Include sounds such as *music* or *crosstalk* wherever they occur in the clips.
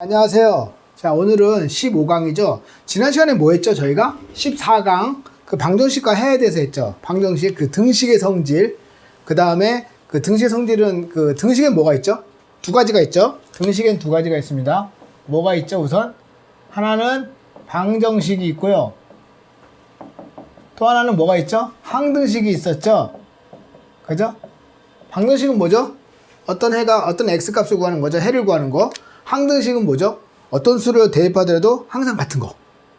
안녕하세요. 자, 오늘은 15강이죠. 지난 시간에 뭐 했죠? 저희가 14강 그 방정식과 해에 대해서 했죠. 방정식 그 등식의 성질. 그 다음에 그 등식의 성질은 그 등식엔 뭐가 있죠? 두 가지가 있죠. 등식엔 두 가지가 있습니다. 뭐가 있죠? 우선 하나는 방정식이 있고요. 또 하나는 뭐가 있죠? 항등식이 있었죠. 그죠? 방정식은 뭐죠? 어떤 해가 어떤 x 값을 구하는 거죠. 해를 구하는 거. 항등식은 뭐죠? 어떤 수를 대입하더라도 항상 같은 거.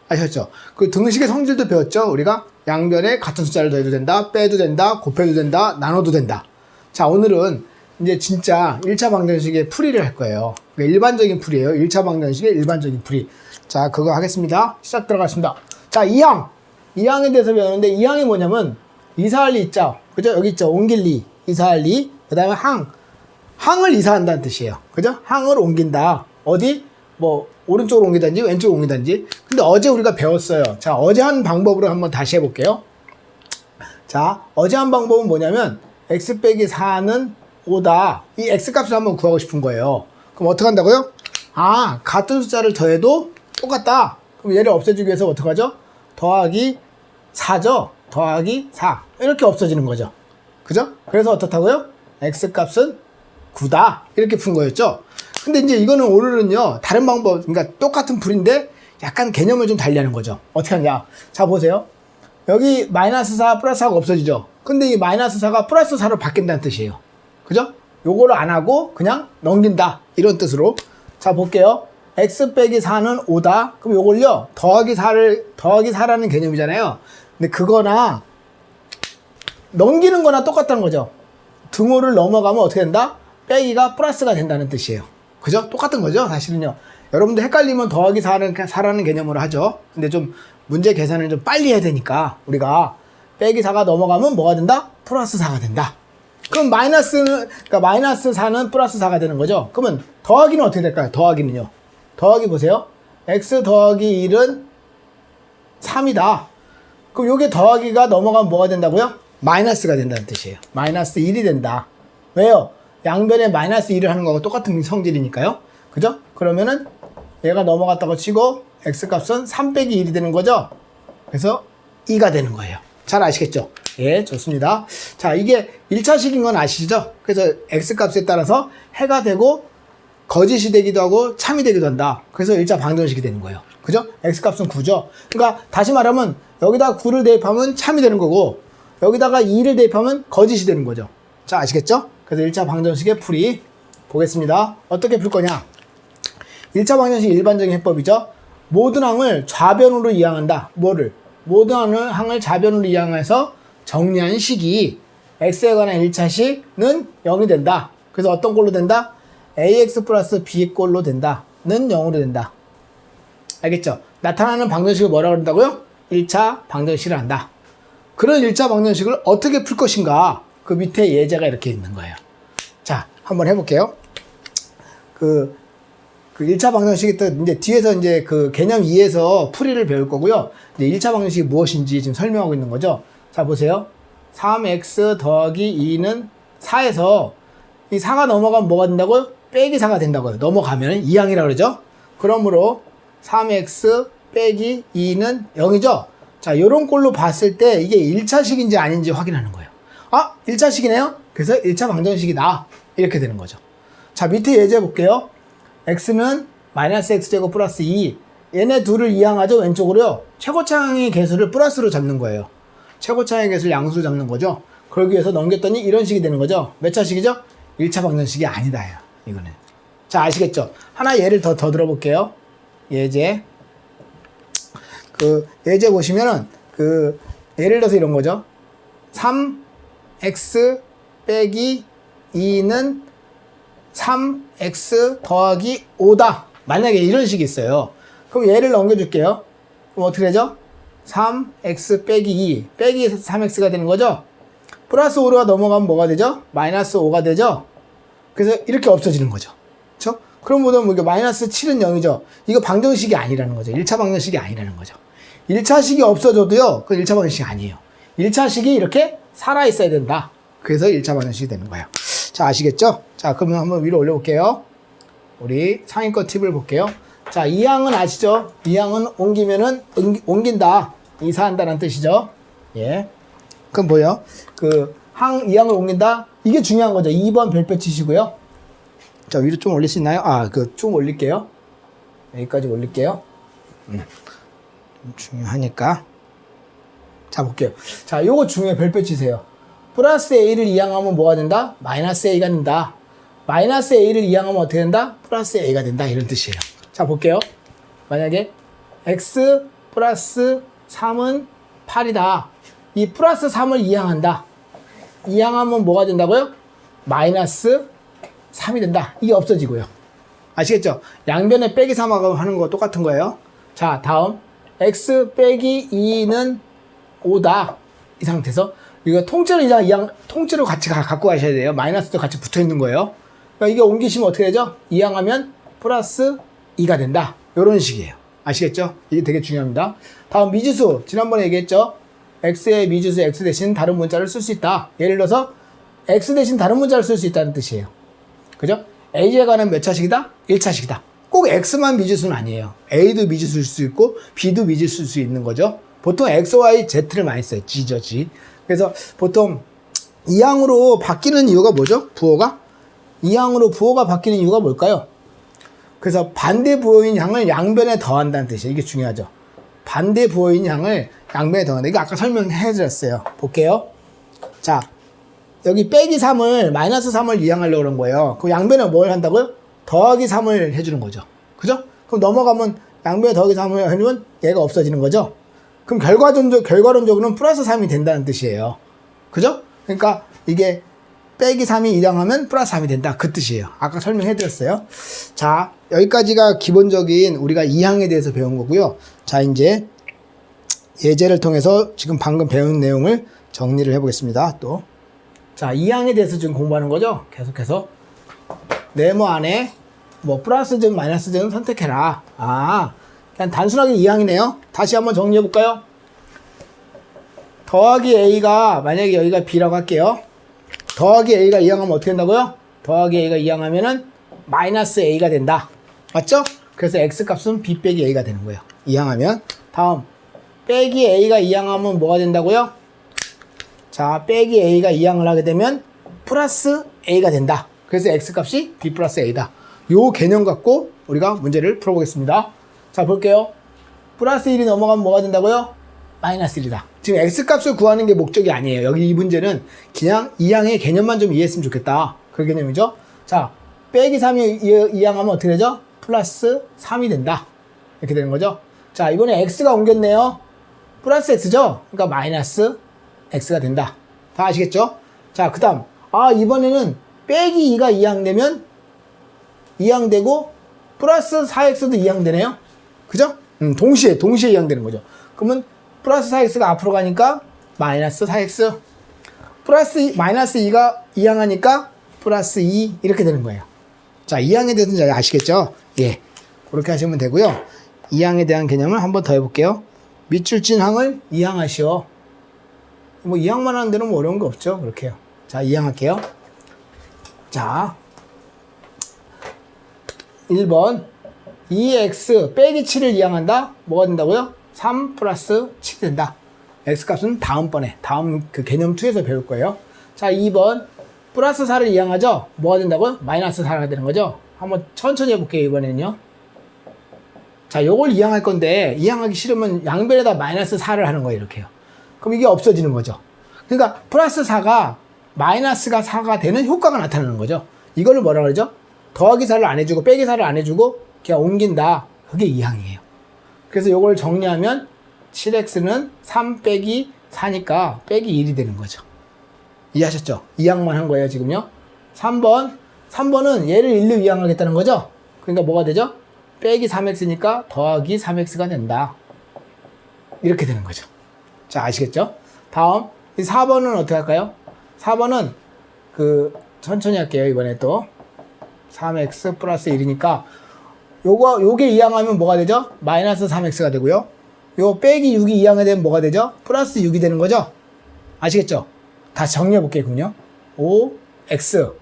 아셨죠? 그 등식의 성질도 배웠죠? 우리가 양변에 같은 숫자를 더해도 된다, 빼도 된다, 곱해도 된다, 나눠도 된다. 자, 오늘은 이제 진짜 1차 방정식의 풀이를 할 거예요. 그러니까 일반적인 풀이에요. 1차 방정식의 일반적인 풀이. 자, 그거 하겠습니다. 시작 들어가겠습니다. 자, 2항. 2항에 대해서 배우는데 2항이 뭐냐면 이사할리 있죠? 그죠? 여기 있죠? 옮길리, 이사할리. 그 다음에 항. 항을 이사한다는 뜻이에요. 그죠? 항을 옮긴다. 어디? 뭐, 오른쪽으로 옮기든지 왼쪽으로 옮기든지. 근데 어제 우리가 배웠어요. 자, 어제 한 방법으로 한번 다시 해볼게요. 자, 어제 한 방법은 뭐냐면, x 빼기 4는 5다. 이 x 값을 한번 구하고 싶은 거예요. 그럼 어떻게 한다고요? 아, 같은 숫자를 더해도 똑같다. 그럼 얘를 없애주기 위해서 어떻게 하죠? 더하기 4죠? 더하기 4. 이렇게 없어지는 거죠. 그죠? 그래서 어떻다고요? x 값은 9다. 이렇게 푼 거였죠. 근데 이제 이거는 오늘은요, 다른 방법, 그러니까 똑같은 풀인데 약간 개념을 좀 달리하는 거죠. 어떻게 하냐. 자, 보세요. 여기 마이너스 4, 플러스 4가 없어지죠. 근데 이 마이너스 4가 플러스 4로 바뀐다는 뜻이에요. 그죠? 요거를 안 하고 그냥 넘긴다. 이런 뜻으로. 자, 볼게요. x 빼기 4는 5다. 그럼 요걸요, 더하기 4를, 더하기 4라는 개념이잖아요. 근데 그거나 넘기는 거나 똑같다는 거죠. 등호를 넘어가면 어떻게 된다? 빼기가 플러스가 된다는 뜻이에요. 그죠? 똑같은 거죠, 사실은요. 여러분들 헷갈리면 더하기 4는, 4라는 개념으로 하죠. 근데 좀 문제 계산을 좀 빨리 해야 되니까 우리가 빼기 4가 넘어가면 뭐가 된다? 플러스 4가 된다. 그럼 마이너스, 그러니까 마이너스 4는 플러스 4가 되는 거죠. 그러면 더하기는 어떻게 될까요? 더하기는요. 더하기 보세요. x 더하기 1은 3이다. 그럼 요게 더하기가 넘어가면 뭐가 된다고요? 마이너스가 된다는 뜻이에요. 마이너스 1이 된다. 왜요? 양변에 마이너스 1을 하는 거하고 똑같은 성질이니까요. 그죠? 그러면은 얘가 넘어갔다고 치고 x 값은 3 빼기 1이 되는 거죠. 그래서 2가 되는 거예요. 잘 아시겠죠? 예, 좋습니다. 자, 이게 1차식인 건 아시죠? 그래서 x 값에 따라서 해가 되고 거짓이 되기도 하고 참이 되기도 한다. 그래서 1차 방정식이 되는 거예요. 그죠? x 값은 9죠. 그러니까 다시 말하면 여기다 9를 대입하면 참이 되는 거고 여기다가 2를 대입하면 거짓이 되는 거죠. 자, 아시겠죠? 그래서 1차 방정식의 풀이 보겠습니다. 어떻게 풀 거냐? 1차 방정식 일반적인 해법이죠. 모든 항을 좌변으로 이항한다. 뭐를? 모든 항을, 항을 좌변으로 이항해서 정리한 식이 x에 관한 1차식은 0이 된다. 그래서 어떤 꼴로 된다? ax 플러스 b 꼴로 된다. 는 0으로 된다. 알겠죠? 나타나는 방정식을 뭐라고 한다고요? 1차 방정식을 한다. 그런 1차 방정식을 어떻게 풀 것인가? 그 밑에 예제가 이렇게 있는 거예요. 자, 한번 해볼게요. 그, 그 1차 방정식이 또 이제 뒤에서 이제 그 개념 2에서 풀이를 배울 거고요. 이제 1차 방정식이 무엇인지 지금 설명하고 있는 거죠. 자, 보세요. 3x 더하기 2는 4에서 이 4가 넘어가면 뭐가 된다고요? 빼기 4가 된다고요. 넘어가면 2항이라고 그러죠. 그러므로 3x 빼기 2는 0이죠. 자, 요런 꼴로 봤을 때 이게 1차식인지 아닌지 확인하는 거예요. 아, 1차식이네요? 그래서 1차 방정식이다. 이렇게 되는 거죠. 자, 밑에 예제 볼게요. x는 마이너스 x제곱 플러스 2. 얘네 둘을 이항하죠, 왼쪽으로요. 최고차항의 개수를 플러스로 잡는 거예요. 최고차항의 개수를 양수로 잡는 거죠. 그러기 위해서 넘겼더니 이런 식이 되는 거죠. 몇 차식이죠? 1차 방정식이 아니다, 야, 이거는. 자, 아시겠죠? 하나 예를 더, 더 들어볼게요. 예제. 그, 예제 보시면은, 그, 예를 들어서 이런 거죠. 3x 빼기 2는 3x 더하기 5다. 만약에 이런 식이 있어요. 그럼 얘를 넘겨줄게요. 그럼 어떻게 되죠? 3x 빼기 2 빼기 3x가 되는 거죠? 플러스 5가 넘어가면 뭐가 되죠? 마이너스 5가 되죠? 그래서 이렇게 없어지는 거죠. 그쵸? 그럼 보면 뭐 이게 마이너스 7은 0이죠. 이거 방정식이 아니라는 거죠. 1차 방정식이 아니라는 거죠. 1차식이 없어져도요. 그건 1차 방정식이 아니에요. 1차식이 이렇게 살아있어야 된다. 그래서 1차 방정식이 되는 거예요. 자, 아시겠죠? 자, 그러면 한번 위로 올려볼게요. 우리 상위권 팁을 볼게요. 자, 이항은 아시죠? 이항은 옮기면은 옮기- 옮긴다. 이사한다는 뜻이죠. 예. 그럼 뭐예요? 그, 항, 이항을 옮긴다? 이게 중요한 거죠. 2번 별표 치시고요. 자, 위로 좀 올릴 수 있나요? 아, 그, 좀 올릴게요. 여기까지 올릴게요. 음. 좀 중요하니까. 자, 볼게요. 자, 요거 중요해. 별표 치세요. 플러스 A를 이항하면 뭐가 된다? 마이너스 A가 된다. 마이너스 A를 이항하면 어떻게 된다? 플러스 A가 된다. 이런 뜻이에요. 자, 볼게요. 만약에 X 플러스 3은 8이다. 이 플러스 3을 이항한다. 이항하면 뭐가 된다고요? 마이너스 3이 된다. 이게 없어지고요. 아시겠죠? 양변에 빼기 3하고 하는 거 똑같은 거예요. 자, 다음. x 빼기 2는 5다. 이 상태에서 이거 통째로 이상 이양 통째로 같이 가, 갖고 가셔야 돼요. 마이너스도 같이 붙어 있는 거예요. 그러니까 이게 옮기시면 어떻게 되죠? 이항하면 플러스 2가 된다. 이런 식이에요. 아시겠죠? 이게 되게 중요합니다. 다음 미지수. 지난번에 얘기했죠? x의 미지수 x 대신 다른 문자를 쓸 수 있다. 예를 들어서 x 대신 다른 문자를 쓸 수 있다는 뜻이에요. 그죠? A제가는 몇 차식이다? 1차식이다. 꼭 X만 미지수는 아니에요. A도 미지수일 수 있고 B도 미지수일 수 있는 거죠. 보통 X, Y, Z를 많이 써요. G죠, G. 그래서 보통 이항으로 바뀌는 이유가 뭐죠? 부호가? 이항으로 부호가 바뀌는 이유가 뭘까요? 그래서 반대 부호인 양을 양변에 더한다는 뜻이에요. 이게 중요하죠. 반대 부호인 양을 양변에 더한다. 이거 아까 설명해 드렸어요. 볼게요. 자, 여기 빼기 3을 마이너스 3을 이항하려고 그런 거예요. 그 양변에 뭘 한다고요? 더하기 3을 해주는 거죠. 그죠? 그럼 넘어가면 양변에 더하기 3을 해주면 얘가 없어지는 거죠. 그럼 결과론적, 결과론적으로는 플러스 3이 된다는 뜻이에요. 그죠? 그러니까 이게 빼기 3이 이항하면 플러스 3이 된다. 그 뜻이에요. 아까 설명해 드렸어요. 자, 여기까지가 기본적인 우리가 이항에 대해서 배운 거고요. 자, 이제 예제를 통해서 지금 방금 배운 내용을 정리를 해보겠습니다. 또. 자, 이 항에 대해서 지금 공부하는 거죠? 계속해서. 네모 안에 뭐 플러스 점 마이너스 점을 선택해라. 아, 그냥 단순하게 이 항이네요. 다시 한번 정리해 볼까요? 더하기 a가 만약에 여기가 b라고 할게요. 더하기 a가 이항하면 어떻게 된다고요? 더하기 a가 이항하면은 마이너스 a가 된다. 맞죠? 그래서 x 값은 b 빼기 a가 되는 거예요. 이항하면 다음 빼기 a가 이항하면 뭐가 된다고요? 자, 빼기 a가 이항을 하게 되면 플러스 a가 된다. 그래서 x 값이 b 플러스 a다. 요 개념 갖고 우리가 문제를 풀어보겠습니다. 자, 볼게요. 플러스 1이 넘어가면 뭐가 된다고요? 마이너스 1이다. 지금 x 값을 구하는 게 목적이 아니에요. 여기 이 문제는 그냥 이항의 개념만 좀 이해했으면 좋겠다. 그 개념이죠. 자, 빼기 3이 이항하면 어떻게 되죠? 플러스 3이 된다. 이렇게 되는 거죠. 자, 이번에 x가 옮겼네요. 플러스 x죠? 그러니까 마이너스 x가 된다. 다 아시겠죠? 자, 그 다음. 아, 이번에는 빼기 2가 이항되면 이항되고 플러스 4x도 이항되네요. 그죠? 음, 동시에, 동시에 이항되는 거죠. 그러면 플러스 4x가 앞으로 가니까 마이너스 4x. 플러스, 마이너스 2가 이항하니까 플러스 2 이렇게 되는 거예요. 자, 이항에 대해서는 잘 아시겠죠? 예. 그렇게 하시면 되고요. 이항에 대한 개념을 한번 더 해볼게요. 밑줄 찐 항을 이항하시오. 뭐 이항만 하는 데는 뭐 어려운 거 없죠. 그렇게요. 자, 이항할게요. 자, 1번 2x 빼기 7을 이항한다. 뭐가 된다고요? 3 플러스 7이 된다. x 값은 다음번에 다음 그 개념 2에서 배울 거예요. 자, 2번 플러스 4를 이항하죠. 뭐가 된다고요? 마이너스 4가 되는 거죠. 한번 천천히 해볼게요. 이번에는요. 자, 요걸 이항할 건데 이항하기 싫으면 양변에다 마이너스 4를 하는 거예요. 이렇게요. 그럼 이게 없어지는 거죠. 그러니까 플러스 4가 마이너스가 4가 되는 효과가 나타나는 거죠. 이거를 뭐라 그러죠? 더하기 4를 안 해주고 빼기 4를 안 해주고 그냥 옮긴다. 그게 이항이에요. 그래서 이걸 정리하면 7x는 3 빼기 4니까 빼기 1이 되는 거죠. 이해하셨죠? 이항만 한 거예요, 지금요. 3번. 3번은 얘를 1로 이항하겠다는 거죠? 그러니까 뭐가 되죠? 빼기 3x니까 더하기 3x가 된다. 이렇게 되는 거죠. 자, 아시겠죠? 다음. 이 4번은 어떻게 할까요? 4번은 그, 천천히 할게요, 이번에 또. 3x 플러스 1이니까 요거, 요게 이항하면 뭐가 되죠? 마이너스 3x가 되고요. 요 빼기 6이 이항이 되면 뭐가 되죠? 플러스 6이 되는 거죠? 아시겠죠? 다시 정리해 볼게요, 그럼요. 5x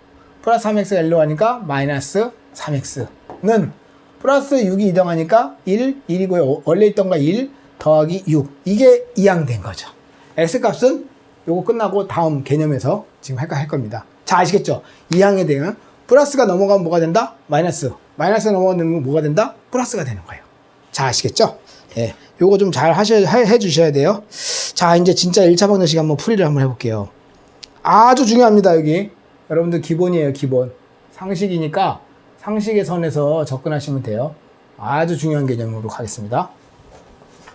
플러스 3x가 1로 가니까 마이너스 3x 는 플러스 6이 이동하니까 1, 1이고요. 원래 있던 거 1 더하기 6. 이게 이항된 거죠. x값은 요거 끝나고 다음 개념에서 지금 할까 할 겁니다. 자, 아시겠죠? 이항에 대한 플러스가 넘어가면 뭐가 된다? 마이너스. 마이너스가 넘어가면 뭐가 된다? 플러스가 되는 거예요. 자, 아시겠죠? 예. 요거 좀 잘 하셔, 해, 해 주셔야 돼요. 자, 이제 진짜 1차 방정식 한번 풀이를 한번 해볼게요. 아주 중요합니다, 여기. 여러분들 기본이에요, 기본. 상식이니까 상식의 선에서 접근하시면 돼요. 아주 중요한 개념으로 가겠습니다.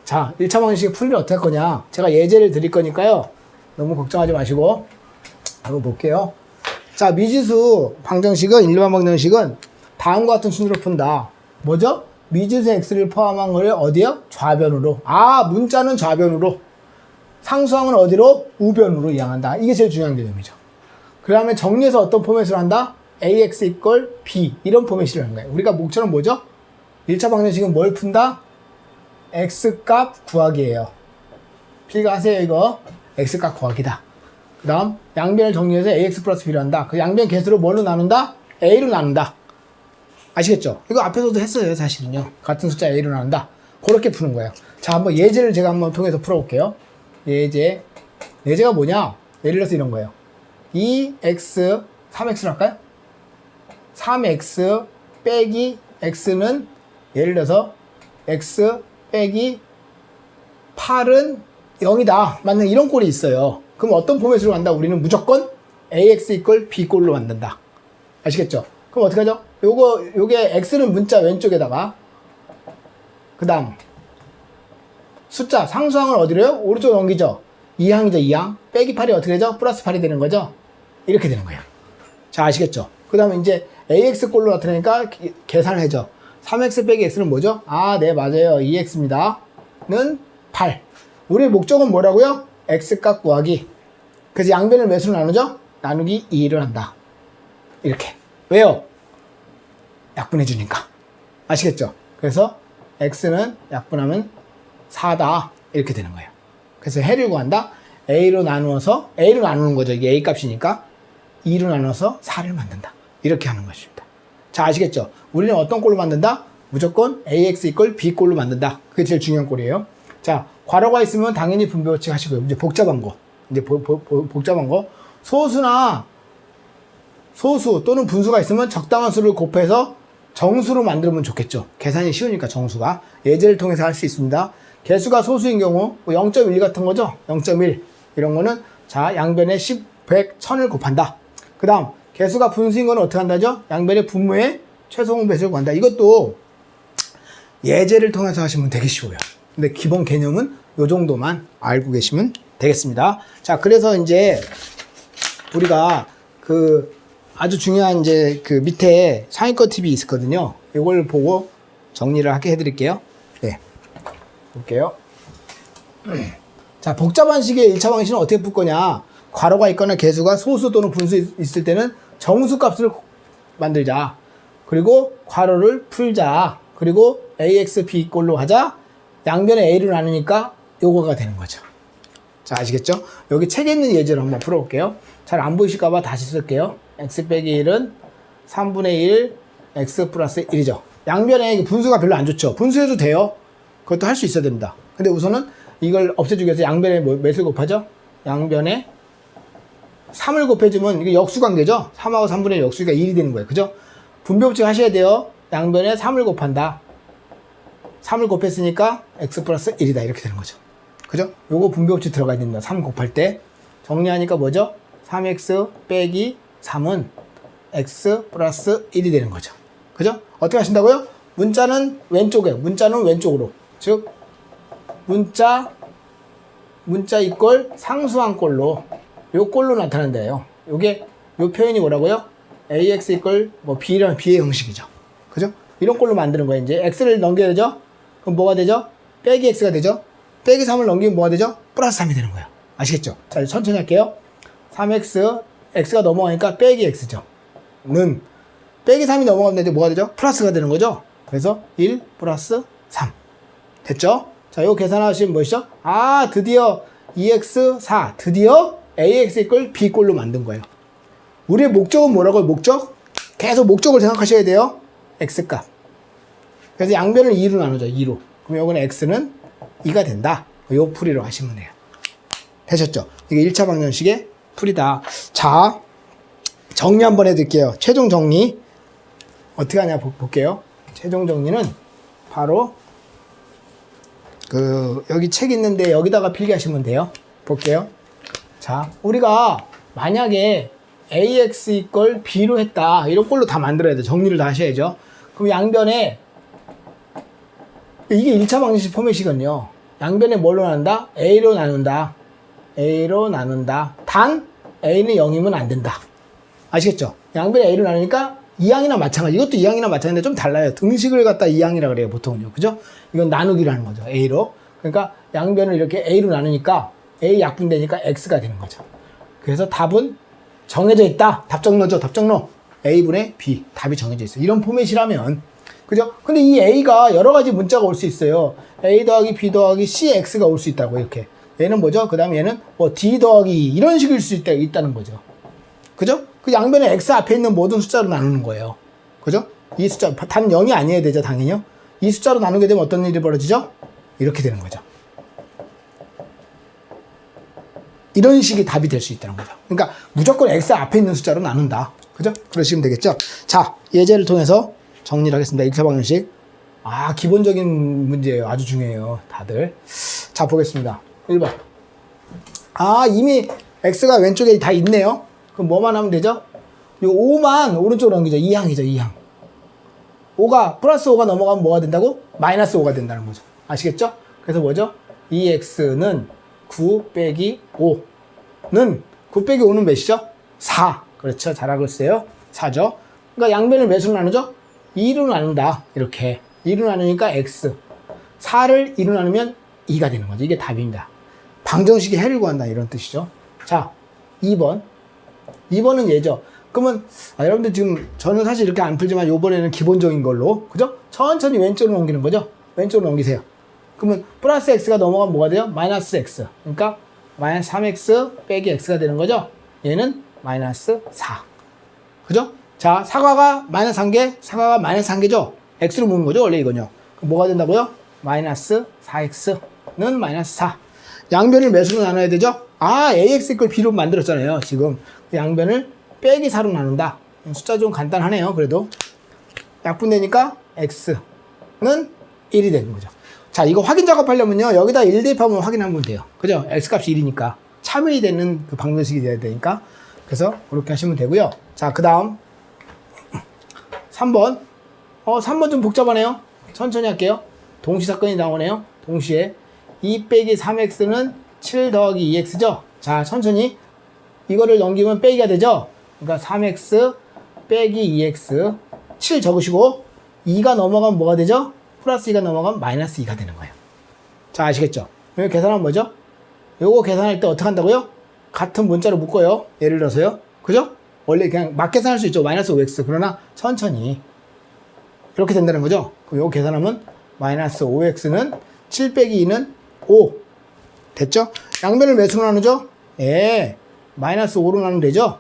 자, 1차 방정식 풀이를 어떻게 할 거냐. 제가 예제를 드릴 거니까요. 너무 걱정하지 마시고 한번 볼게요. 자, 미지수 방정식은 일반 방정식은 다음과 같은 순으로 푼다. 뭐죠? 미지수 x를 포함한 거를 어디요? 좌변으로. 아, 문자는 좌변으로. 상수항은 어디로? 우변으로 이항한다. 이게 제일 중요한 개념이죠. 그 다음에 정리해서 어떤 포맷으로 한다? ax 이퀄 b 이런 포맷으로 하는 거예요. 우리가 목표는 뭐죠? 1차 방정식은 뭘 푼다? x 값 구하기예요. 필기하세요 이거. x 값 구하기다. 그 다음 양변을 정리해서 ax 플러스 b를 한다. 그 양변 개수로 뭘로 나눈다? a로 나눈다. 아시겠죠? 이거 앞에서도 했어요 사실은요. 같은 숫자 a로 나눈다. 그렇게 푸는 거예요. 자 한번 예제를 제가 한번 통해서 풀어볼게요. 예제. 예제가 뭐냐? 예를 들어서 이런 거예요. 2x 3x로 할까요? 3x 빼기 x는 예를 들어서 x 빼기 8은 0이다. 맞는 이런 꼴이 있어요. 그럼 어떤 포맷으로 간다? 우리는 무조건 ax 이퀄 b 꼴로 만든다. 아시겠죠? 그럼 어떻게 하죠? 요거 요게 x는 문자 왼쪽에다가 그 다음 숫자 상수항을 어디로요? 오른쪽 넘기죠. 2항이죠, 2항. 빼기 8이 어떻게 되죠? 플러스 8이 되는 거죠? 이렇게 되는 거예요. 자, 아시겠죠? 그 다음에 이제 ax 꼴로 나타나니까 기- 계산을 해죠. 3x 빼기 x는 뭐죠? 아, 네, 맞아요. 2x입니다. 는 8. 우리의 목적은 뭐라고요? x값 구하기. 그래서 양변을 몇으로 나누죠? 나누기 2를 한다. 이렇게. 왜요? 약분해 주니까. 아시겠죠? 그래서 x는 약분하면 4다. 이렇게 되는 거예요. 그래서 해를 구한다. a로 나누어서 a로 나누는 거죠. 이게 a 값이니까 2로 나눠서 4를 만든다. 이렇게 하는 것입니다. 자, 아시겠죠? 우리는 어떤 꼴로 만든다? 무조건 ax 이퀄 b 꼴로 만든다. 그게 제일 중요한 꼴이에요. 자, 괄호가 있으면 당연히 분배 법칙 하시고요. 이제 복잡한 거. 이제 보- 보- 보- 복잡한 거. 소수나 소수 또는 분수가 있으면 적당한 수를 곱해서 정수로 만들면 좋겠죠. 계산이 쉬우니까 정수가. 예제를 통해서 할 수 있습니다. 개수가 소수인 경우 뭐0.1 같은 거죠. 0.1 이런 거는 자 양변에 10, 100, 1000을 곱한다. 그 다음 개수가 분수인 거는 어떻게 한다죠? 양변의 분모의 최소 공배수를 구한다. 이것도 예제를 통해서 하시면 되게 쉬워요. 근데 기본 개념은 요 정도만 알고 계시면 되겠습니다. 자, 그래서 이제 우리가 그 아주 중요한 이제 그 밑에 상위권 팁이 있었거든요. 이걸 보고 정리를 하게 해드릴게요. 네. 볼게요. *clears throat* 자, 복잡한 식의 1차 방식은 어떻게 풀 거냐? 괄호가 있거나 개수가 소수 또는 분수 있- 있을 때는 정수 값을 만들자. 그리고 괄호를 풀자. 그리고 ax b 꼴로 하자. 양변에 a를 나누니까 요거가 되는 거죠. 자, 아시겠죠? 여기 책에 있는 예제를 한번 풀어볼게요. 잘 안 보이실까봐 다시 쓸게요. X 빼기 1은 3분의 1 x 플러스 1이죠. 양변에 분수가 별로 안 좋죠. 분수해도 돼요. 그것도 할 수 있어야 됩니다. 근데 우선은 이걸 없애주기 위해서 양변에 뭐- 몇을 곱하죠? 양변에 3을 곱해주면 이게 역수관계죠? 3하고 3분의 1 역수가 1이 되는 거예요. 그죠? 분배법칙 하셔야 돼요. 양변에 3을 곱한다. 3을 곱했으니까 x 플러스 1이다. 이렇게 되는 거죠. 그죠? 요거 분배법칙 들어가야 됩니다. 3 곱할 때. 정리하니까 뭐죠? 3x 빼기 3은 x 플러스 1이 되는 거죠. 그죠? 어떻게 하신다고요? 문자는 왼쪽에, 문자는 왼쪽으로. 즉, 문자, 문자 이꼴 상수한 꼴로, 요 꼴로 나타난대요. 요게, 요 표현이 뭐라고요? ax 이꼴 뭐 b라는 b의 형식이죠. 그죠? 이런 꼴로 만드는 거예요. 이제 x를 넘겨야 되죠? 그럼 뭐가 되죠? 빼기 x가 되죠? 빼기 3을 넘기면 뭐가 되죠? 플러스 3이 되는 거예요. 아시겠죠? 자, 천천히 할게요. 3x, x가 넘어가니까 빼기 x죠. 는, 빼기 3이 넘어가면 이제 뭐가 되죠? 플러스가 되는 거죠? 그래서 1 플러스 3. 됐죠? 자, 요 계산하시면 뭐시죠? 아, 드디어 2x4, 드디어 ax 이꼴 b꼴로 만든 거예요. 우리의 목적은 뭐라고요? 목적? 계속 목적을 생각하셔야 돼요. x값. 그래서 양변을 2로 나누죠. 2로. 그럼 요거는 x는 2가 된다. 요 풀이로 하시면 돼요. 되셨죠? 이게 1차 방정식의 풀이다. 자, 정리 한번 해드릴게요. 최종 정리. 어떻게 하냐 보- 볼게요. 최종 정리는 바로 그 여기 책 있는데 여기다가 필기하시면 돼요. 볼게요. 자, 우리가 만약에 ax 이걸 b로 했다. 이런 꼴로 다 만들어야 돼. 정리를 다 하셔야죠. 그럼 양변에 이게 1차 방정식 포맷이거든요. 양변에 뭘로 나눈다? a로 나눈다. A로 나눈다. 단 a는 0이면 안 된다. 아시겠죠? 양변에 a로 나누니까 2항이나 마찬가지. 이것도 2항이나 마찬가지인데 좀 달라요. 등식을 갖다 2항이라 그래요, 보통은요. 그죠? 이건 나누기라는 거죠. a로. 그러니까 양변을 이렇게 a로 나누니까 a 약분되니까 x가 되는 거죠. 그래서 답은 정해져 있다. 답정너죠. 답정너. a분의 b. 답이 정해져 있어요. 이런 포맷이라면 그죠? 근데 이 a가 여러 가지 문자가 올 수 있어요. a 더하기 b 더하기 cx가 올 수 있다고 이렇게. 얘는 뭐죠? 그 다음에 얘는 뭐 d 더하기 2 이런 식일 수 있다, 있다는 거죠. 그죠? 그 양변에 x 앞에 있는 모든 숫자로 나누는 거예요. 그죠? 이 숫자 단 0이 아니어야 되죠, 당연히요. 이 숫자로 나누게 되면 어떤 일이 벌어지죠? 이렇게 되는 거죠. 이런 식이 답이 될 수 있다는 거죠. 그러니까 무조건 x 앞에 있는 숫자로 나눈다. 그죠? 그러시면 되겠죠? 자, 예제를 통해서 정리를 하겠습니다. 1차 방정식. 아, 기본적인 문제예요. 아주 중요해요. 다들. 자, 보겠습니다. 1번. 아, 이미 x가 왼쪽에 다 있네요. 그럼 뭐만 하면 되죠? 이 5만 오른쪽으로 넘기죠. 2항이죠, 2항. 5가, 플러스 5가 넘어가면 뭐가 된다고? 마이너스 5가 된다는 거죠. 아시겠죠? 그래서 뭐죠? 2x는 9 빼기 5는 9 빼기 5는 몇이죠? 4. 그렇죠. 잘하고 있어요. 4죠. 그러니까 양변을 몇으로 나누죠? 2로 나눈다. 이렇게. 2로 나누니까 x. 4를 2로 나누면 2가 되는 거죠. 이게 답입니다. 방정식의 해를 구한다. 이런 뜻이죠. 자, 2번. 2번은 예죠. 그러면 아, 여러분들 지금 저는 사실 이렇게 안 풀지만 요번에는 기본적인 걸로 그죠? 천천히 왼쪽으로 넘기는 거죠. 왼쪽으로 넘기세요. 그러면 플러스 x가 넘어가면 뭐가 돼요? 마이너스 x. 그러니까 마이너스 3x 빼기 x가 되는 거죠. 얘는 마이너스 4. 그죠? 자, 사과가 마이너스 1개, 사과가 마이너스 1개죠? x로 모으는 거죠, 원래. 그럼 뭐가 된다고요? 마이너스 4x는 마이너스 4. 양변을 몇으로 나눠야 되죠? 아, ax 이걸 b로 만들었잖아요, 지금. 그 양변을 빼기 4로 나눈다. 숫자 좀 간단하네요, 그래도. 약분되니까 x는 1이 되는 거죠. 자, 이거 확인 작업하려면요, 여기다 1 대입하면 확인하면 돼요. 그죠? x 값이 1이니까. 참여이 되는 그 방정식이 돼야 되니까. 그래서 그렇게 하시면 되고요. 자, 그 다음 3번. 어, 3번 좀 복잡하네요. 천천히 할게요. 동시 사건이 나오네요. 동시에 2 빼기 3x는 7 더하기 2x죠. 자, 천천히 이거를 넘기면 빼기가 되죠. 그러니까 3x 빼기 2x 7 적으시고 2가 넘어가면 뭐가 되죠? 플러스 2가 넘어가면 마이너스 2가 되는 거예요. 자, 아시겠죠? 이거 계산하면 뭐죠? 요거 계산할 때 어떻게 한다고요? 같은 문자로 묶어요. 예를 들어서요. 그죠? 원래 그냥 막 계산할 수 있죠. 마이너스 5x. 그러나 천천히. 이렇게 된다는 거죠. 그럼 요거 계산하면 마이너스 5x는 7 빼기 2는 5. 됐죠? 양변을 몇으로 나누죠? 예. 마이너스 5로 나누면 되죠?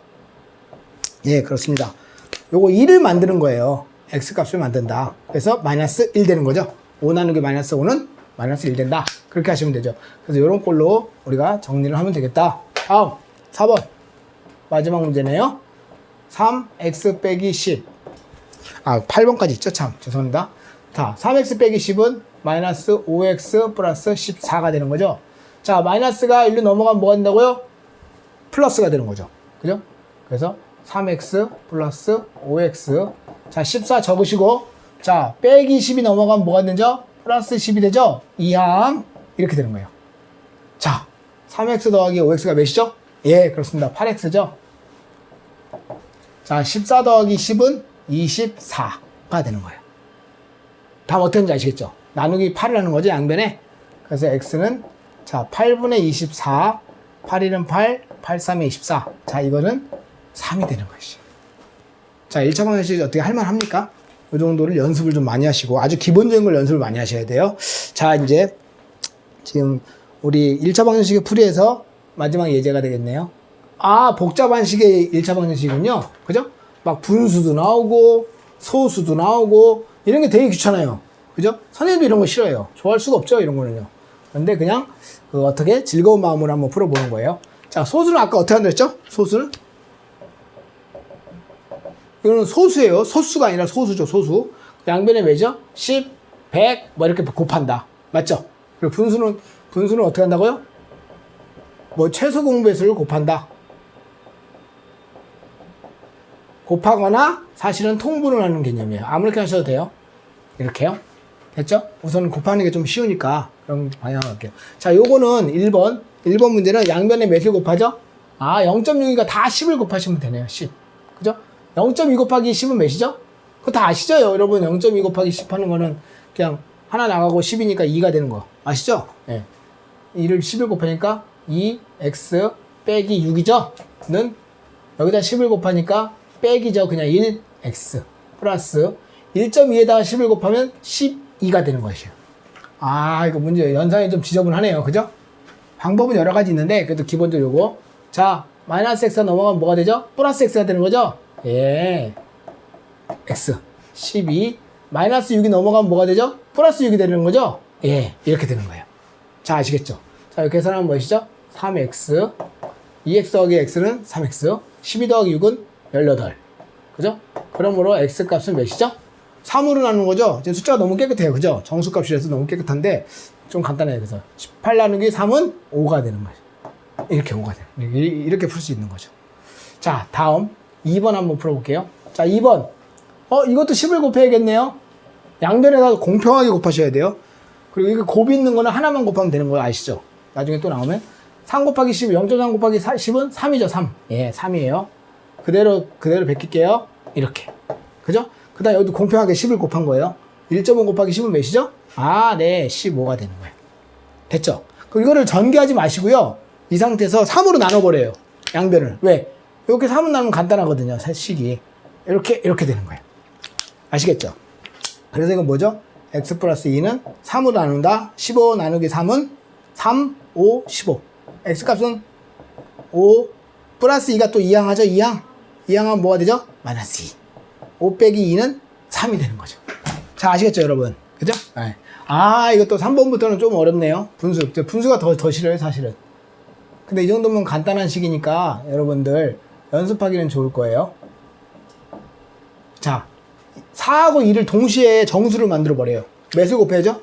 예, 그렇습니다. 요거 2를 만드는 거예요. x 값을 만든다. 그래서 마이너스 1 되는 거죠. 5 나누기 마이너스 5는 마이너스 1 된다. 그렇게 하시면 되죠. 그래서 이런 꼴로 우리가 정리를 하면 되겠다. 다음 4번 마지막 문제네요. 3x 빼기 10. 아 8번까지 있죠. 참 죄송합니다. 자 3x 빼기 10은 마이너스 5x 플러스 14가 되는 거죠. 자 마이너스가 1로 넘어가면 뭐가 된다고요? 플러스가 되는 거죠. 그죠? 그래서 3x 플러스 5x 자, 14 적으시고 자, 빼기 10이 넘어가면 뭐가 되죠? 플러스 10이 되죠? 2항 이렇게 되는 거예요. 자, 3x 더하기 5x가 몇이죠? 예, 그렇습니다. 8x죠? 자, 14 더하기 10은 24가 되는 거예요. 다음 어떻게 하는지 아시겠죠? 나누기 8을 하는 거죠, 양변에. 그래서 x는 자, 8분의 24, 8, 1은 8, 8, 3에 24. 자, 이거는 3이 되는 것이죠. 자, 1차 방정식 어떻게 할만합니까? 이 정도를 연습을 좀 많이 하시고, 아주 기본적인 걸 연습을 많이 하셔야 돼요. 자, 이제, 지금, 우리 1차 방정식의 풀이에서 마지막 예제가 되겠네요. 아, 복잡한 식의 1차 방정식이군요. 그죠? 막 분수도 나오고, 소수도 나오고, 이런 게 되게 귀찮아요. 그죠? 선생님도 이런 거 싫어해요. 좋아할 수가 없죠, 이런 거는요. 근데 그냥 그 어떻게 즐거운 마음으로 한번 풀어보는 거예요. 자, 소수는 아까 어떻게 한다 했죠? 소수는? 이거는 소수예요. 소수가 아니라 소수죠, 소수. 양변에 매죠? 10, 100, 뭐 이렇게 곱한다. 맞죠? 그리고 분수는, 분수는 어떻게 한다고요? 뭐 최소 공배수를 곱한다. 곱하거나 사실은 통분을 하는 개념이에요. 아무렇게 하셔도 돼요. 이렇게요. 됐죠? 우선 곱하는 게 좀 쉬우니까 그럼 방향할게요. 자, 요거는 1번. 1번 문제는 양변에 몇을 곱하죠? 아, 0.6이니까 다 10을 곱하시면 되네요. 10. 그죠? 0.2 곱하기 10은 몇이죠? 그거 다 아시죠? 여러분 0.2 곱하기 10 하는 거는 그냥 하나 나가고 10이니까 2가 되는 거. 아시죠? 예. 2를 10을 곱하니까 2x 빼기 6이죠? 는 여기다 10을 곱하니까 빼기죠. 그냥 1x 플러스 1.2에다가 10을 곱하면 12가 되는 것이에요. 아, 이거 문제 연산이 좀 지저분하네요. 그죠? 방법은 여러 가지 있는데 그래도 기본적으로 요거. 자, 마이너스 x가 넘어가면 뭐가 되죠? 플러스 x가 되는 거죠? 예. x 12 마이너스 6이 넘어가면 뭐가 되죠? 플러스 6이 되는 거죠? 예. 이렇게 되는 거예요. 자, 아시겠죠? 자, 이렇게 계산하면 무엇이죠? 3x 2x 더하기 x는 3x 12 더하기 6은 18 그죠? 그러므로 x 값은 몇이죠? 3으로 나누는 거죠? 지금 숫자가 너무 깨끗해요. 그죠? 정수값이라서 너무 깨끗한데 좀 간단해요. 그래서 18 나누기 3은 5가 되는 거죠. 이렇게 5가 돼요. 이렇게, 이렇게 풀수 있는 거죠. 자, 다음 2번 한번 풀어볼게요. 자, 2번. 어, 이것도 10을 곱해야겠네요. 양변에다 공평하게 곱하셔야 돼요. 그리고 이거 곱이 있는 거는 하나만 곱하면 되는 거 아시죠? 나중에 또 나오면 3 곱하기 10, 0.3 곱하기 4, 10은 3이죠, 3. 예, 3이에요. 그대로, 그대로 베낄게요. 이렇게. 그죠? 그 다음 여기도 공평하게 10을 곱한 거예요. 1.5 곱하기 10은 몇이죠? 아, 네, 15가 되는 거예요. 됐죠? 그럼 이거를 전개하지 마시고요. 이 상태에서 3으로 나눠버려요. 양변을. 왜? 이렇게 3으로 나누면 간단하거든요. 식이. 이렇게, 이렇게 되는 거예요. 아시겠죠? 그래서 이건 뭐죠? x 플러스 2는 3으로 나눈다. 15 나누기 3은 3, 5, 15. x 값은 5 플러스 2가 또 2항 하죠? 2항. 2항하면 뭐가 되죠? 마이너스 2. 5 빼기 2는 3이 되는 거죠. 자, 아시겠죠, 여러분? 그죠? 네. 아, 이것도 3번부터는 좀 어렵네요. 분수. 저 분수가 더, 더 싫어요, 사실은. 근데 이 정도면 간단한 식이니까 여러분들 연습하기는 좋을 거예요. 자, 4하고 2를 동시에 정수를 만들어 버려요. 몇을 곱해야죠?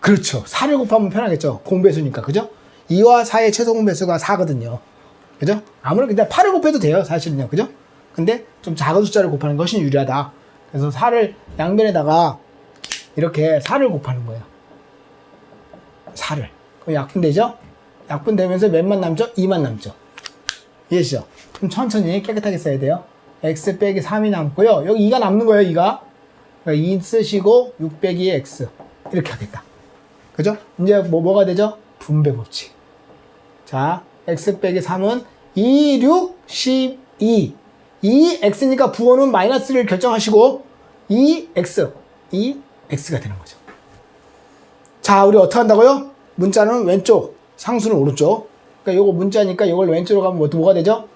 그렇죠. 4를 곱하면 편하겠죠. 공배수니까. 그죠? 2와 4의 최소 공배수가 4거든요. 그죠? 아무래도 그냥 8을 곱해도 돼요. 사실은요. 그죠? 근데 좀 작은 숫자를 곱하는 것이 유리하다. 그래서 4를 양변에다가 이렇게 4를 곱하는 거예요. 4를. 그럼 약분되죠? 약분되면서 몇만 남죠? 2만 남죠. 이해시죠? 그럼 천천히 깨끗하게 써야 돼요. x 빼기 3이 남고요. 여기 2가 남는 거예요, 2가. 그러니까 2 쓰시고 6 빼기 x. 이렇게 하겠다. 그죠? 이제 뭐, 뭐가 되죠? 분배 법칙. 자, x 빼기 3은 2, 6, 12. 2x니까 부호는 마이너스를 결정하시고 2x, 2x가 되는 거죠. 자, 우리 어떻게 한다고요? 문자는 왼쪽, 상수는 오른쪽. 그러니까 요거 문자니까 이걸 왼쪽으로 가면 뭐, 뭐가 되죠?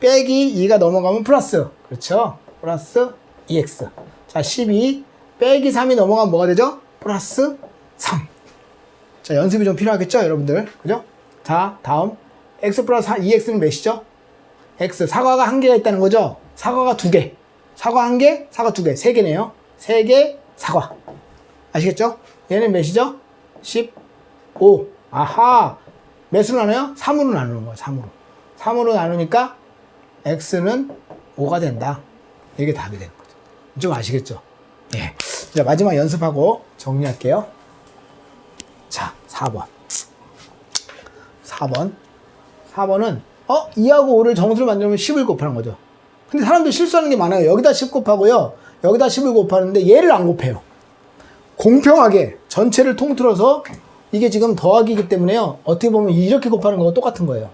빼기 2가 넘어가면 플러스. 그렇죠? 플러스 2x. 자, 12 빼기 3이 넘어가면 뭐가 되죠? 플러스 3. 자, 연습이 좀 필요하겠죠, 여러분들? 그죠? 자, 다음. x 플러스 2x는 몇이죠? X. 사과가 한 개가 있다는 거죠? 사과가 두 개. 사과 한 개, 사과 두 개. 세 개네요. 세 개, 사과. 아시겠죠? 얘는 몇이죠? 15. 아하. 몇으로 나눠요? 3으로 나누는 거예요, 3으로. 3으로 나누니까 x는 5가 된다. 이게 답이 되는 거죠. 좀 아시겠죠? 예. 자, 마지막 연습하고 정리할게요. 자, 4번. 4번. 4번은, 어? 2하고 5를 정수로 만들면 10을 곱하는 거죠. 근데 사람들 실수하는 게 많아요. 여기다 10 곱하고요. 여기다 10을 곱하는데 얘를 안 곱해요. 공평하게 전체를 통틀어서 이게 지금 더하기이기 때문에요. 어떻게 보면 이렇게 곱하는 거와 똑같은 거예요.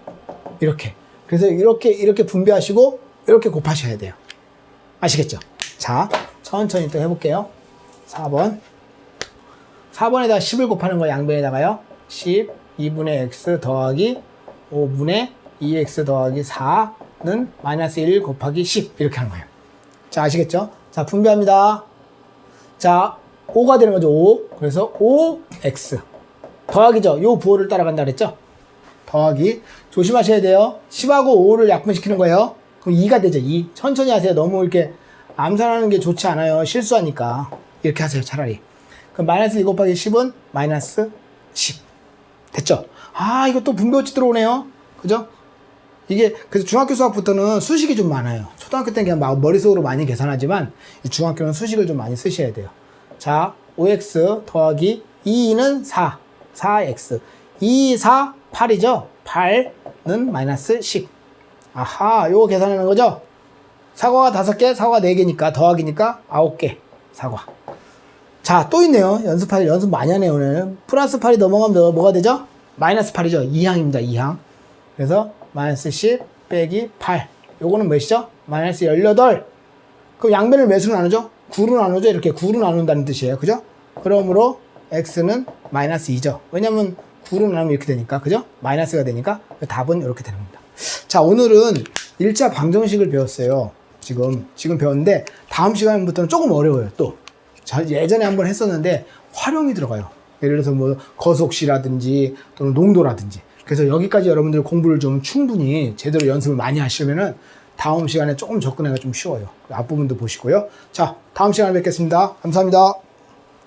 이렇게. 그래서 이렇게, 이렇게 분배하시고, 이렇게 곱하셔야 돼요. 아시겠죠? 자, 천천히 또 해볼게요. 4번. 4번에다 10을 곱하는 거 양변에다가요. 10, 2분의 x 더하기 5분의 2x 더하기 4는 마이너스 1 곱하기 10 이렇게 하는 거예요. 자, 아시겠죠? 자, 분배합니다. 자, 5가 되는 거죠. 5. 그래서 5x. 더하기죠. 요 부호를 따라간다 그랬죠? 더하기. 조심하셔야 돼요. 10하고 5를 약분시키는 거예요. 그럼 2가 되죠. 2. 천천히 하세요. 너무 이렇게 암산하는 게 좋지 않아요. 실수하니까. 이렇게 하세요. 차라리. 그럼 마이너스 2 곱하기 10은 마이너스 10. 됐죠? 아, 이거 또 분배호치 들어오네요. 그죠? 이게 그래서 중학교 수학부터는 수식이 좀 많아요. 초등학교 때는 그냥 막 머릿속으로 많이 계산하지만 이 중학교는 수식을 좀 많이 쓰셔야 돼요. 자, 5x 더하기 2는 4. 4x. 2, 4, 8이죠? 8는 마이너스 10. 아하, 요거 계산하는 거죠? 사과가 5개, 사과가 4개니까 더하기니까 9개. 사과. 자, 또 있네요. 연습 8, 연습 많이 하네요, 오늘. 플러스 8이 넘어가면 뭐- 뭐가 되죠? 마이너스 8이죠. 2항입니다, 2항. 그래서 마이너스 10 빼기 8. 요거는 몇이죠? 마이너스 18. 그럼 양변을 몇으로 나누죠? 9로 나누죠? 이렇게 9로 나눈다는 뜻이에요. 그죠? 그러므로 x는 마이너스 2죠. 왜냐면 9로 나누면 이렇게 되니까. 그죠? 마이너스가 되니까 답은 이렇게 되는 겁니다. 자, 오늘은 일자 방정식을 배웠어요. 지금, 지금 배웠는데 다음 시간부터는 조금 어려워요. 또. 자, 예전에 한번 했었는데 활용이 들어가요. 예를 들어서 뭐 거속시라든지 또는 농도라든지. 그래서 여기까지 여러분들 공부를 좀 충분히 제대로 연습을 많이 하시면은 다음 시간에 조금 접근하기가 좀 쉬워요. 앞부분도 보시고요. 자, 다음 시간에 뵙겠습니다. 감사합니다.